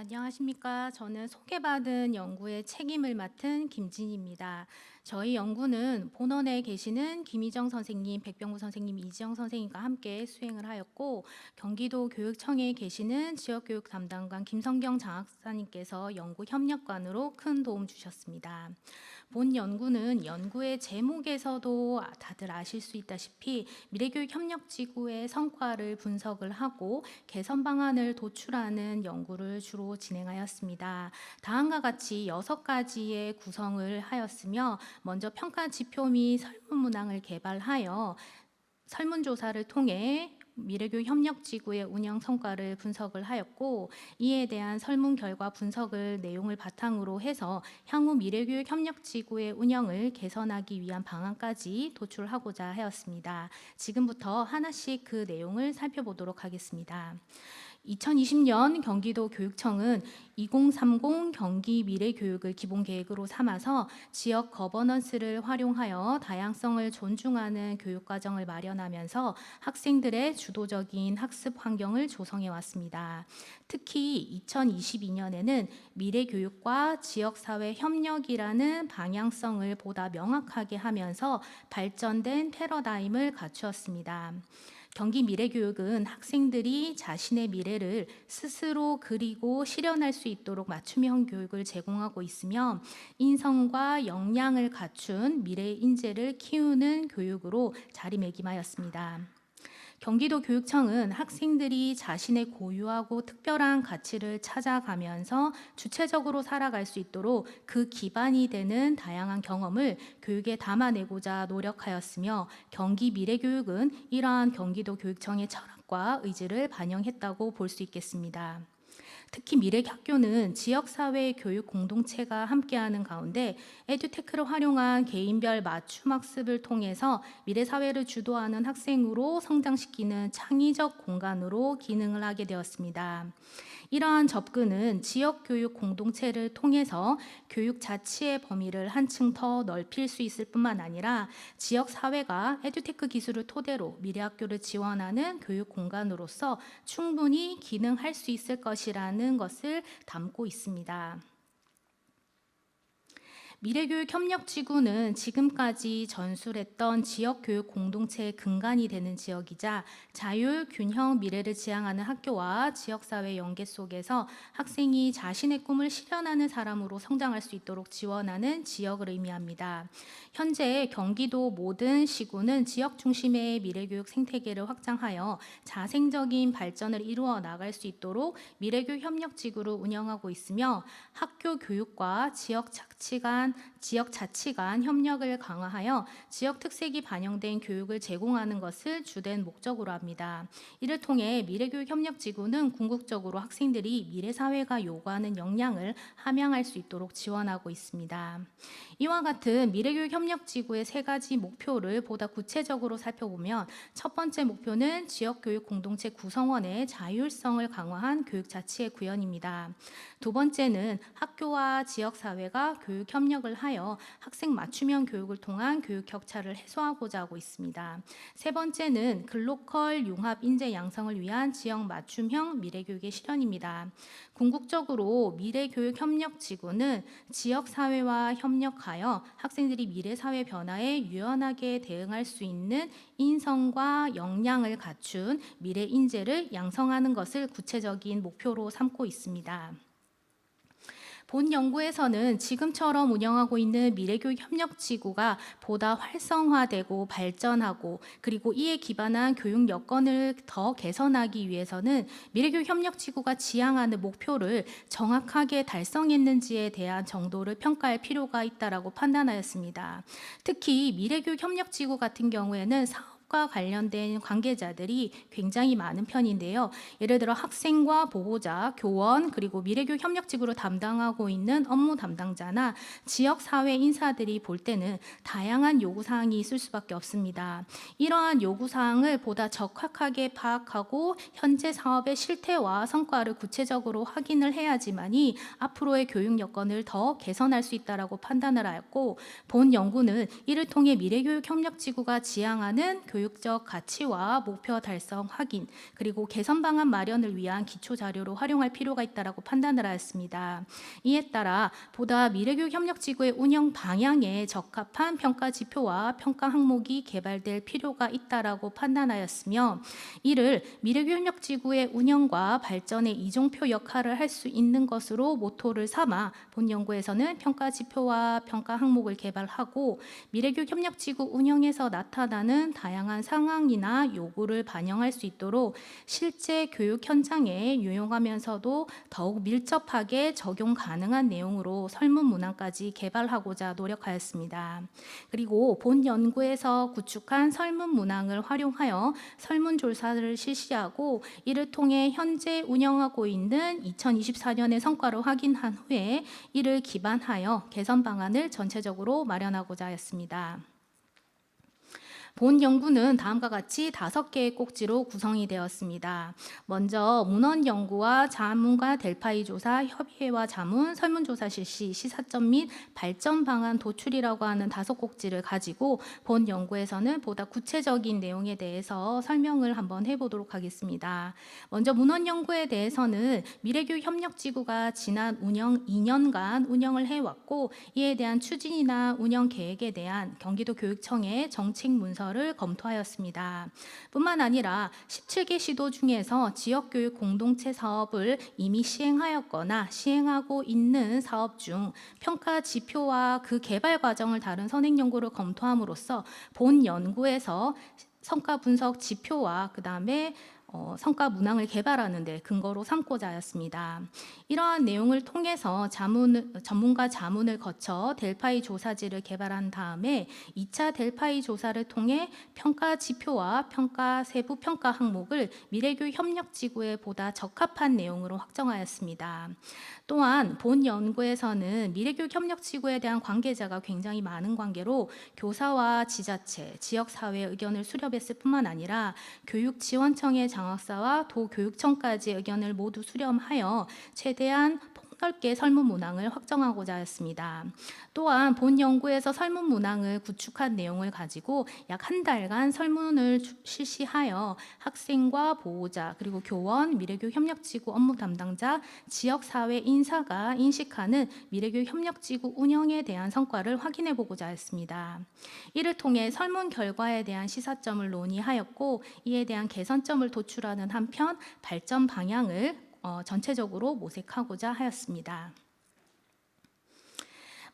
안녕하십니까. 저는 소개받은 연구의 책임을 맡은 김진입니다. 저희 연구는 본원에 계시는 김희정 선생님, 백병구 선생님, 이지영 선생님과 함께 수행을 하였고 경기도 교육청에 계시는 지역교육 담당관 김성경 장학사님께서 연구 협력관으로 큰 도움 주셨습니다. 본 연구는 연구의 제목에서도 다들 아실 수 있다시피 미래교육 협력지구의 성과를 분석을 하고 개선 방안을 도출하는 연구를 주로 진행하였습니다. 다음과 같이 여섯 가지의 구성을 하였으며 먼저 평가 지표 및 설문 문항을 개발하여 설문조사를 통해 미래교육 협력지구의 운영 성과를 분석을 하였고 이에 대한 설문 결과 분석을 내용을 바탕으로 해서 향후 미래교육 협력지구의 운영을 개선하기 위한 방안까지 도출하고자 하였습니다. 지금부터 하나씩 그 내용을 살펴보도록 하겠습니다. 2020년 경기도 교육청은 2030 경기 미래 교육을 기본 계획으로 삼아서 지역 거버넌스를 활용하여 다양성을 존중하는 교육 과정을 마련하면서 학생들의 주도적인 학습 환경을 조성해 왔습니다. 특히 2022년에는 미래 교육과 지역 사회 협력이라는 방향성을 보다 명확하게 하면서 발전된 패러다임을 갖추었습니다. 경기 미래교육은 학생들이 자신의 미래를 스스로 그리고 실현할 수 있도록 맞춤형 교육을 제공하고 있으며 인성과 역량을 갖춘 미래 인재를 키우는 교육으로 자리매김하였습니다. 경기도 교육청은 학생들이 자신의 고유하고 특별한 가치를 찾아가면서 주체적으로 살아갈 수 있도록 그 기반이 되는 다양한 경험을 교육에 담아내고자 노력하였으며 경기 미래교육은 이러한 경기도 교육청의 철학과 의지를 반영했다고 볼 수 있겠습니다. 특히 미래학교는 지역사회 교육 공동체가 함께하는 가운데 에듀테크를 활용한 개인별 맞춤 학습을 통해서 미래사회를 주도하는 학생으로 성장시키는 창의적 공간으로 기능을 하게 되었습니다. 이러한 접근은 지역 교육 공동체를 통해서 교육 자치의 범위를 한층 더 넓힐 수 있을 뿐만 아니라 지역 사회가 에듀테크 기술을 토대로 미래 학교를 지원하는 교육 공간으로서 충분히 기능할 수 있을 것이라는 것을 담고 있습니다. 미래교육 협력지구는 지금까지 전술했던 지역교육 공동체의 근간이 되는 지역이자 자율, 균형, 미래를 지향하는 학교와 지역사회 연계 속에서 학생이 자신의 꿈을 실현하는 사람으로 성장할 수 있도록 지원하는 지역을 의미합니다. 현재 경기도 모든 시구는 지역 중심의 미래교육 생태계를 확장하여 자생적인 발전을 이루어 나갈 수 있도록 미래교육 협력지구를 운영하고 있으며 학교 교육과 지역 자치 간 지역 자치 간 협력을 강화하여 지역 특색이 반영된 교육을 제공하는 것을 주된 목적으로 합니다. 이를 통해 미래교육 협력지구는 궁극적으로 학생들이 미래 사회가 요구하는 역량을 함양할 수 있도록 지원하고 있습니다. 이와 같은 미래교육 협력지구의 세 가지 목표를 보다 구체적으로 살펴보면 첫 번째 목표는 지역교육 공동체 구성원의 자율성을 강화한 교육 자치의 구현입니다. 두 번째는 학교와 지역사회가 교육 협력을 하여 학생 맞춤형 교육을 통한 교육 격차를 해소하고자 하고 있습니다. 세 번째는 글로컬 융합 인재 양성을 위한 지역 맞춤형 미래교육의 실현입니다. 궁극적으로 미래교육 협력지구는 지역사회와 협력하 여 학생들이 미래 사회 변화에 유연하게 대응할 수 있는 인성과 역량을 갖춘 미래 인재를 양성하는 것을 구체적인 목표로 삼고 있습니다. 본 연구에서는 지금처럼 운영하고 있는 미래교육 협력지구가 보다 활성화되고 발전하고 그리고 이에 기반한 교육 여건을 더 개선하기 위해서는 미래교육 협력지구가 지향하는 목표를 정확하게 달성했는지에 대한 정도를 평가할 필요가 있다라고 판단하였습니다. 특히 미래교육 협력지구 같은 경우에는 사업 과 관련된 관계자들이 굉장히 많은 편인데요. 예를 들어 학생과 보호자, 교원, 그리고 미래교육 협력직으로 담당하고 있는 업무 담당자나 지역 사회 인사들이 볼 때는 다양한 요구 사항이 있을 수밖에 없습니다. 이러한 요구 사항을 보다 적확하게 파악하고 현재 사업의 실태와 성과를 구체적으로 확인을 해야지만이 앞으로의 교육 여건을 더 개선할 수 있다라고 판단을 하였고 본 연구는 이를 통해 미래교육 협력지구가 지향하는 교육 교육적 가치와 목표 달성 확인 그리고 개선 방안 마련을 위한 기초 자료로 활용할 필요가 있다라고 판단을 하였습니다. 이에 따라 보다 미래교육 협력 지구의 운영 방향에 적합한 평가 지표와 평가 항목이 개발될 필요가 있다라고 판단하였으며 이를 미래교육 협력 지구의 운영과 발전의 이종표 역할을 할 수 있는 것으로 모토를 삼아 본 연구에서는 평가 지표와 평가 항목을 개발하고 미래교육 협력 지구 운영에서 나타나는 다양한 상황이나 요구를 반영할 수 있도록 실제 교육 현장에 유용하면서도 더욱 밀접하게 적용 가능한 내용으로 설문 문항까지 개발하고자 노력하였습니다. 그리고 본 연구에서 구축한 설문 문항을 활용하여 설문 조사를 실시하고 이를 통해 현재 운영하고 있는 2024년의 성과를 확인한 후에 이를 기반하여 개선 방안을 전체적으로 마련하고자 하였습니다. 본 연구는 다음과 같이 다섯 개의 꼭지로 구성이 되었습니다. 먼저 문헌 연구와 자문과 델파이 조사, 협의회와 자문, 설문조사 실시, 시사점 및 발전 방안 도출이라고 하는 다섯 꼭지를 가지고 본 연구에서는 보다 구체적인 내용에 대해서 설명을 한번 해보도록 하겠습니다. 먼저 문헌 연구에 대해서는 미래교육 협력지구가 지난 운영 2년간 운영을 해왔고 이에 대한 추진이나 운영 계획에 대한 경기도 교육청의 정책 문서 를 검토하였습니다. 뿐만 아니라 17개 시도 중에서 지역교육 공동체 사업을 이미 시행하였거나 시행하고 있는 사업 중 평가 지표와 그 개발 과정을 다룬 선행 연구를 검토함으로써 본 연구에서 성과 분석 지표와 그 다음에 어, 성과 문항을 개발하는 데 근거로 삼고자 하였습니다. 이러한 내용을 통해서 자문, 전문가 자문을 거쳐 델파이 조사지를 개발한 다음에 2차 델파이 조사를 통해 평가 지표와 평가 세부 평가 항목을 미래교육 협력 지구에 보다 적합한 내용으로 확정하였습니다. 또한 본 연구에서는 미래교육 협력 지구에 대한 관계자가 굉장히 많은 관계로 교사와 지자체, 지역사회의 의견을 수렴했을 뿐만 아니라 교육지원청의 장학사와 도교육청까지 의견을 모두 수렴하여 최대한 폭넓게 설문 문항을 확정하고자 했습니다. 또한 본 연구에서 설문 문항을 구축한 내용을 가지고 약 한 달간 설문을 주- 실시하여 학생과 보호자 그리고 교원, 미래교육 협력지구 업무 담당자, 지역사회 인사가 인식하는 미래교육 협력지구 운영에 대한 성과를 확인해 보고자 했습니다. 이를 통해 설문 결과에 대한 시사점을 논의하였고 이에 대한 개선점을 도출하는 한편 발전 방향을 어, 전체적으로 모색하고자 하였습니다.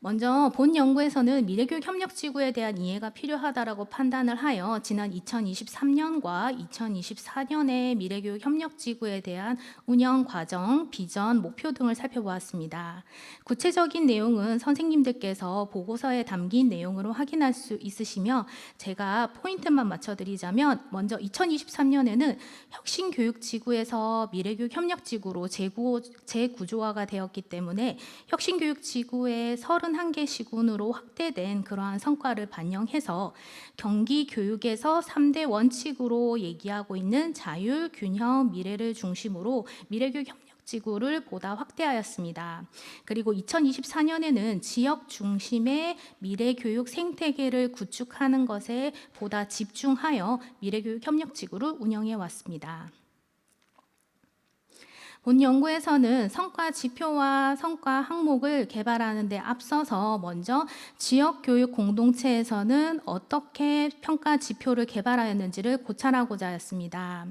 먼저 본 연구에서는 미래교육 협력 지구에 대한 이해가 필요하다라고 판단을 하여 지난 2023년과 2024년의 미래교육 협력 지구에 대한 운영 과정, 비전, 목표 등을 살펴보았습니다. 구체적인 내용은 선생님들께서 보고서에 담긴 내용으로 확인할 수 있으시며 제가 포인트만 맞춰드리자면 먼저 2023년에는 혁신 교육 지구에서 미래교육 협력 지구로 재구, 재구조화가 되었기 때문에 혁신 교육 지구의 31개 시군으로 확대된 그러한 성과를 반영해서 경기 교육에서 3대 원칙으로 얘기하고 있는 자율, 균형, 미래를 중심으로 미래교육 협력 지구를 보다 확대하였습니다. 그리고 2024년에는 지역 중심의 미래 교육 생태계를 구축하는 것에 보다 집중하여 미래 교육 협력 지구를 운영해 왔습니다. 본 연구에서는 성과 지표와 성과 항목을 개발하는 데 앞서서 먼저 지역 교육 공동체에서는 어떻게 평가 지표를 개발하였는지를 고찰하고자 했습니다.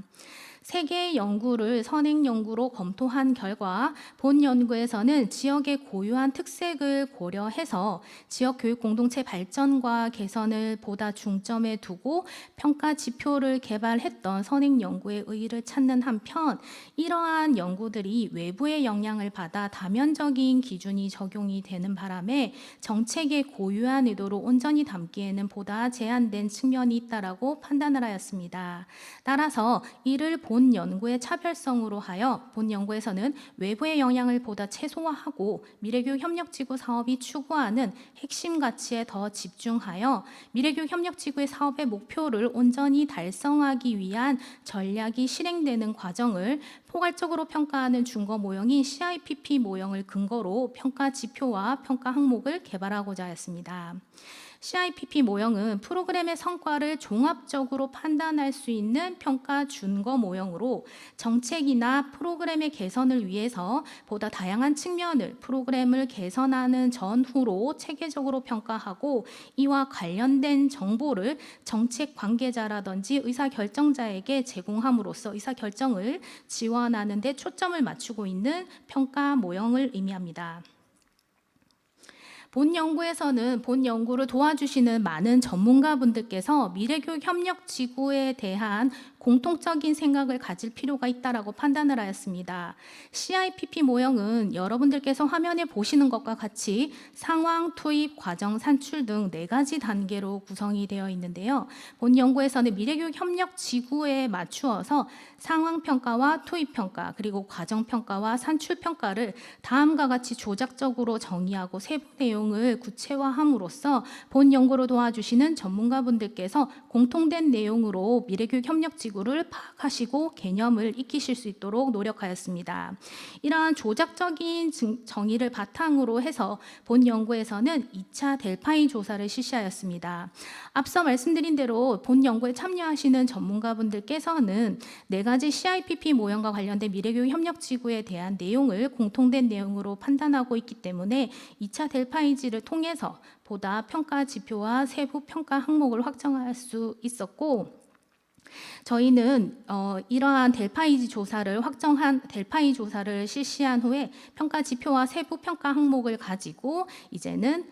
세 개의 연구를 선행 연구로 검토한 결과 본 연구에서는 지역의 고유한 특색을 고려해서 지역 교육 공동체 발전과 개선을 보다 중점에 두고 평가 지표를 개발했던 선행 연구의 의의를 찾는 한편 이러한 연구들이 외부의 영향을 받아 다면적인 기준이 적용이 되는 바람에 정책의 고유한 의도로 온전히 담기에는 보다 제한된 측면이 있다라고 판단을 하였습니다. 따라서 이를 본 연구의 차별성으로 하여 본 연구에서는 외부의 영향을 보다 최소화하고 미래교육 협력지구 사업이 추구하는 핵심 가치에 더 집중하여 미래교육 협력지구의 사업의 목표를 온전히 달성하기 위한 전략이 실행되는 과정을 포괄적으로 평가하는 준거 모형인 CIPP 모형을 근거로 평가 지표와 평가 항목을 개발하고자 하였습니다. CIPP 모형은 프로그램의 성과를 종합적으로 판단할 수 있는 평가 준거 모형으로 정책이나 프로그램의 개선을 위해서 보다 다양한 측면을 프로그램을 개선하는 전후로 체계적으로 평가하고 이와 관련된 정보를 정책 관계자라든지 의사 결정자에게 제공함으로써 의사 결정을 지원하는 데 초점을 맞추고 있는 평가 모형을 의미합니다. 본 연구에서는 본 연구를 도와주시는 많은 전문가분들께서 미래교육 협력 지구에 대한 공통적인 생각을 가질 필요가 있다라고 판단을 하였습니다. CIPP 모형은 여러분들께서 화면에 보시는 것과 같이 상황, 투입, 과정, 산출 등 네 가지 단계로 구성이 되어 있는데요. 본 연구에서는 미래교육 협력 지구에 맞추어서 상황 평가와 투입 평가 그리고 과정 평가와 산출 평가를 다음과 같이 조작적으로 정의하고 세부 내용을 구체화함으로써 본 연구를 도와주시는 전문가분들께서 공통된 내용으로 미래교육 협력 지구 를 파악하시고 개념을 익히실 수 있도록 노력하였습니다. 이러한 조작적인 증- 정의를 바탕으로 해서 본 연구에서는 2차 델파이 조사를 실시하였습니다. 앞서 말씀드린 대로 본 연구에 참여하시는 전문가분들께서는 네 가지 CIPP 모형과 관련된 미래교육 협력 지구에 대한 내용을 공통된 내용으로 판단하고 있기 때문에 2차 델파이지를 통해서 보다 평가 지표와 세부 평가 항목을 확정할 수 있었고 저희는 어, 이러한 델파이지 조사를 확정한 델파이 조사를 실시한 후에 평가 지표와 세부 평가 항목을 가지고 이제는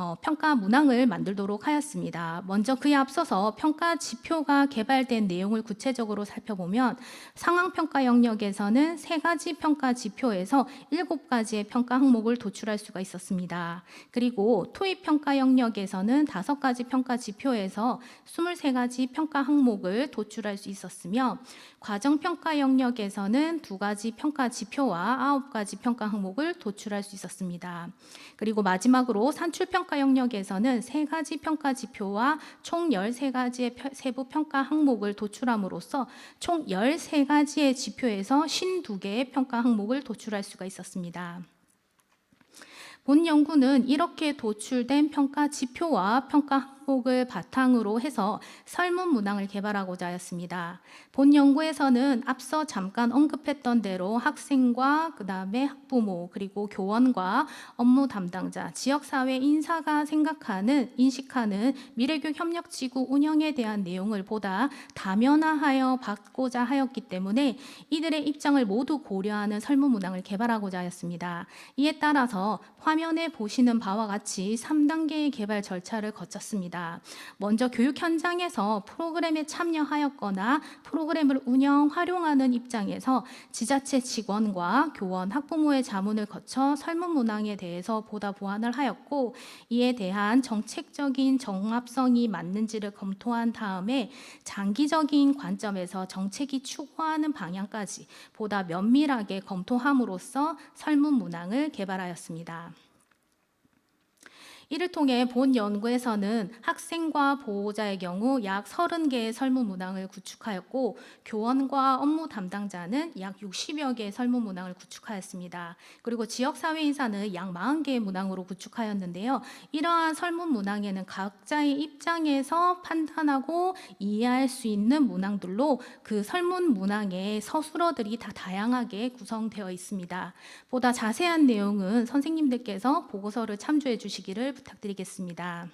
어, 평가 문항을 만들도록 하였습니다. 먼저 그에 앞서서 평가 지표가 개발된 내용을 구체적으로 살펴보면 상황 평가 영역에서는 세 가지 평가 지표에서 일곱 가지의 평가 항목을 도출할 수가 있었습니다. 그리고 투입 평가 영역에서는 다섯 가지 평가 지표에서 23가지 평가 항목을 도출할 수 있었으며 과정 평가 영역에서는 두 가지 평가 지표와 아홉 가지 평가 항목을 도출할 수 있었습니다. 그리고 마지막으로 산출 평가 영역에서는 세 가지 평가 지표와 총 13가지의 세부 평가 항목을 도출함으로써 총 13가지의 지표에서 52개의 평가 항목을 도출할 수가 있었습니다. 본 연구는 이렇게 도출된 평가 지표와 평가 항목을 바탕으로 해서 설문 문항을 개발하고자 하였습니다. 본 연구에서는 앞서 잠깐 언급했던 대로 학생과 그다음에 학부모 그리고 교원과 업무 담당자, 지역 사회 인사가 생각하는 인식하는 미래교육 협력 지구 운영에 대한 내용을 보다 다면화하여 받고자 하였기 때문에 이들의 입장을 모두 고려하는 설문 문항을 개발하고자 하였습니다. 이에 따라서 화면에 보시는 바와 같이 3단계의 개발 절차를 거쳤습니다. 먼저 교육 현장에서 프로그램에 참여하였거나 프로그램을 운영, 활용하는 입장에서 지자체 직원과 교원, 학부모의 자문을 거쳐 설문 문항에 대해서 보다 보완을 하였고 이에 대한 정책적인 정합성이 맞는지를 검토한 다음에 장기적인 관점에서 정책이 추구하는 방향까지 보다 면밀하게 검토함으로써 설문 문항을 개발하였습니다. 이를 통해 본 연구에서는 학생과 보호자의 경우 약 30개의 설문 문항을 구축하였고 교원과 업무 담당자는 약 60여 개의 설문 문항을 구축하였습니다. 그리고 지역 사회 인사는 약 40개의 문항으로 구축하였는데요. 이러한 설문 문항에는 각자의 입장에서 판단하고 이해할 수 있는 문항들로 그 설문 문항의 서술어들이 다 다양하게 구성되어 있습니다. 보다 자세한 내용은 선생님들께서 보고서를 참조해 주시기를 부탁드리겠습니다.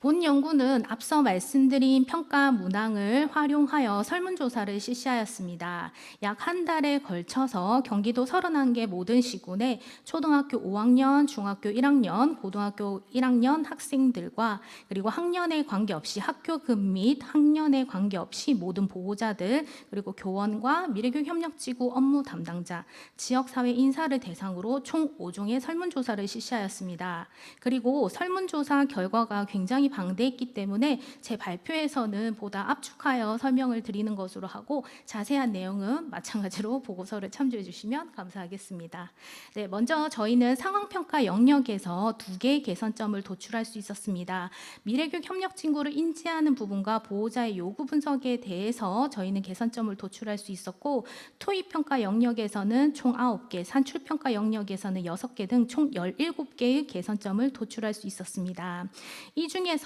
본 연구는 앞서 말씀드린 평가 문항을 활용하여 설문조사를 실시하였습니다. 약 한 달에 걸쳐서 경기도 31개 모든 시군에 초등학교 5학년, 중학교 1학년, 고등학교 1학년 학생들과 그리고 학년에 관계없이 학교급 및 학년에 관계없이 모든 보호자들 그리고 교원과 미래교육 협력지구 업무 담당자, 지역사회 인사를 대상으로 총 5종의 설문조사를 실시하였습니다. 그리고 설문조사 결과가 굉장히 방대했기 때문에 제 발표에서는 보다 압축하여 설명을 드리는 것으로 하고 자세한 내용은 마찬가지로 보고서를 참조해 주시면 감사하겠습니다. 네, 먼저 저희는 상황평가 영역에서 두 개의 개선점을 도출할 수 있었습니다. 미래교육 협력 친구를 인지하는 부분과 보호자의 요구 분석에 대해서 저희는 개선점을 도출할 수 있었고 토익평가 영역에서는 총 9개, 산출 평가 영역에서는 6개 등 총 17개의 개선점을 도출할 수 있었습니다. 이 중에서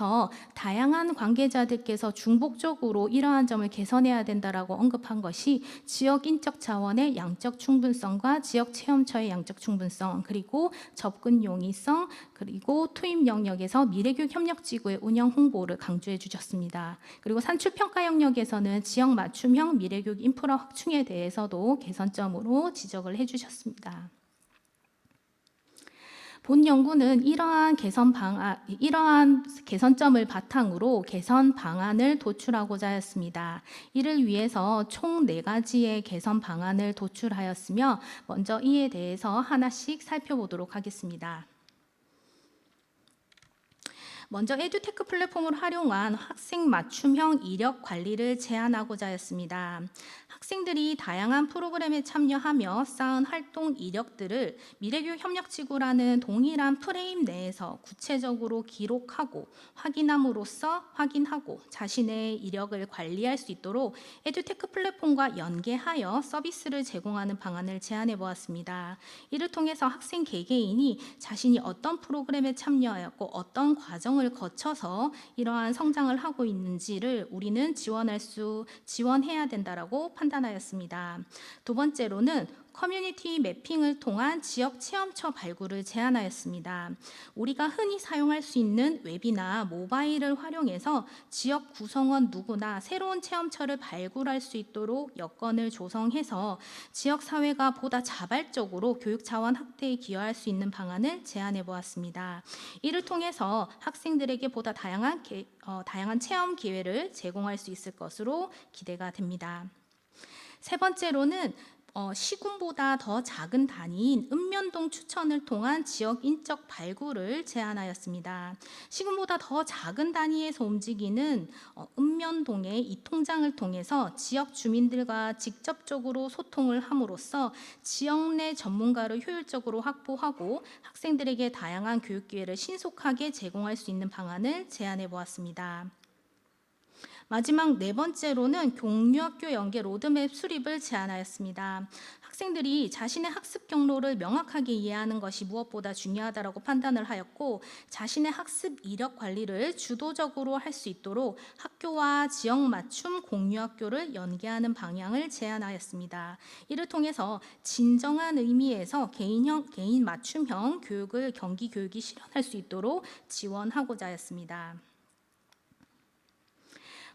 다양한 관계자들께서 중복적으로 이러한 점을 개선해야 된다라고 언급한 것이 지역 인적 자원의 양적 충분성과 지역 체험처의 양적 충분성 그리고 접근 용이성 그리고 투입 영역에서 미래교육 협력 지구의 운영 홍보를 강조해 주셨습니다. 그리고 산출 평가 영역에서는 지역 맞춤형 미래교육 인프라 확충에 대해서도 개선점으로 지적을 해 주셨습니다. 본 연구는 이러한 개선 방안, 이러한 개선점을 바탕으로 개선 방안을 도출하고자 하였습니다. 이를 위해서 총 네 가지의 개선 방안을 도출하였으며 먼저 이에 대해서 하나씩 살펴보도록 하겠습니다. 먼저 에듀테크 플랫폼을 활용한 학생 맞춤형 이력 관리를 제안하고자 했습니다. 학생들이 다양한 프로그램에 참여하며 쌓은 활동 이력들을 미래교육 협력지구라는 동일한 프레임 내에서 구체적으로 기록하고 확인함으로써 확인하고 자신의 이력을 관리할 수 있도록 에듀테크 플랫폼과 연계하여 서비스를 제공하는 방안을 제안해 보았습니다. 이를 통해서 학생 개개인이 자신이 어떤 프로그램에 참여하였고 어떤 과정을 거쳐서 이러한 성장을 하고 있는지를 우리는 지원할 수 지원해야 된다라고 판단 하였습니다. 두 번째로는 커뮤니티 매핑을 통한 지역 체험처 발굴을 제안하였습니다. 우리가 흔히 사용할 수 있는 웹이나 모바일을 활용해서 지역 구성원 누구나 새로운 체험처를 발굴할 수 있도록 여건을 조성해서 지역 사회가 보다 자발적으로 교육 자원 확대에 기여할 수 있는 방안을 제안해 보았습니다. 이를 통해서 학생들에게 보다 다양한 개- 어, 다양한 체험 기회를 제공할 수 있을 것으로 기대가 됩니다. 세 번째로는 어, 시군보다 더 작은 단위인 읍면동 추천을 통한 지역 인적 발굴을 제안하였습니다. 시군보다 더 작은 단위에서 움직이는 어, 읍면동의 이 통장을 통해서 지역 주민들과 직접적으로 소통을 함으로써 지역 내 전문가를 효율적으로 확보하고 학생들에게 다양한 교육 기회를 신속하게 제공할 수 있는 방안을 제안해 보았습니다. 마지막 네 번째로는 공유학교 연계 로드맵 수립을 제안하였습니다. 학생들이 자신의 학습 경로를 명확하게 이해하는 것이 무엇보다 중요하다고 판단을 하였고 자신의 학습 이력 관리를 주도적으로 할 수 있도록 학교와 지역 맞춤 공유학교를 연계하는 방향을 제안하였습니다. 이를 통해서 진정한 의미에서 개인형 개인 맞춤형 교육을 경기 교육이 실현할 수 있도록 지원하고자 했습니다.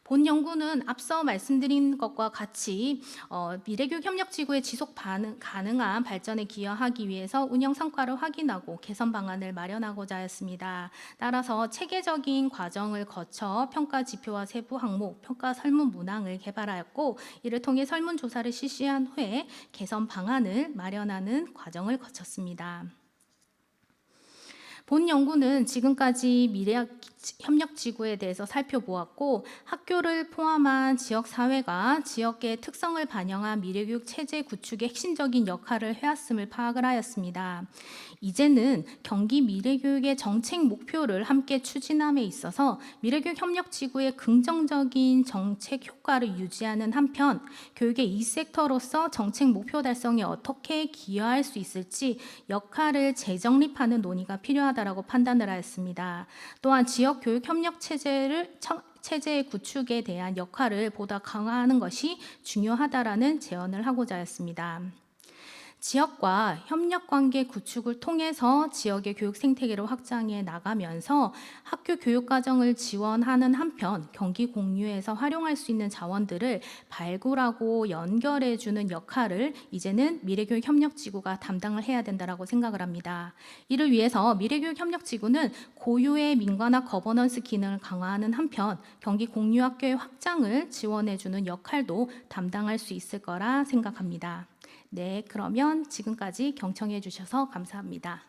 본 연구는 앞서 말씀드린 것과 같이 어, 미래교육 협력 지구의 지속 반응, 가능한 발전에 기여하기 위해서 운영 성과를 확인하고 개선 방안을 마련하고자 했습니다. 따라서 체계적인 과정을 거쳐 평가 지표와 세부 항목, 평가 설문 문항을 개발하였고 이를 통해 설문 조사를 실시한 후에 개선 방안을 마련하는 과정을 거쳤습니다. 본 연구는 지금까지 미래 협력 지구에 대해서 살펴보았고 학교를 포함한 지역 사회가 지역의 특성을 반영한 미래교육 체제 구축의 핵심적인 역할을 해왔음을 파악을 하였습니다. 이제는 경기 미래교육의 정책 목표를 함께 추진함에 있어서 미래교육 협력 지구의 긍정적인 정책 효과를 유지하는 한편 교육의 이 섹터로서 정책 목표 달성에 어떻게 기여할 수 있을지 역할을 재정립하는 논의가 필요하다라고 판단을 하였습니다. 또한 지역 교육 협력 체제를 청- 체제의 구축에 대한 역할을 보다 강화하는 것이 중요하다라는 제언을 하고자 했습니다. 지역과 협력 관계 구축을 통해서 지역의 교육 생태계를 확장해 나가면서 학교 교육 과정을 지원하는 한편 경기 공유에서 활용할 수 있는 자원들을 발굴하고 연결해 주는 역할을 이제는 미래교육 협력 지구가 담당을 해야 된다라고 생각을 합니다. 이를 위해서 미래교육 협력 지구는 고유의 민관학 거버넌스 기능을 강화하는 한편 경기 공유 학교의 확장을 지원해 주는 역할도 담당할 수 있을 거라 생각합니다. 네, 그러면 지금까지 경청해 주셔서 감사합니다.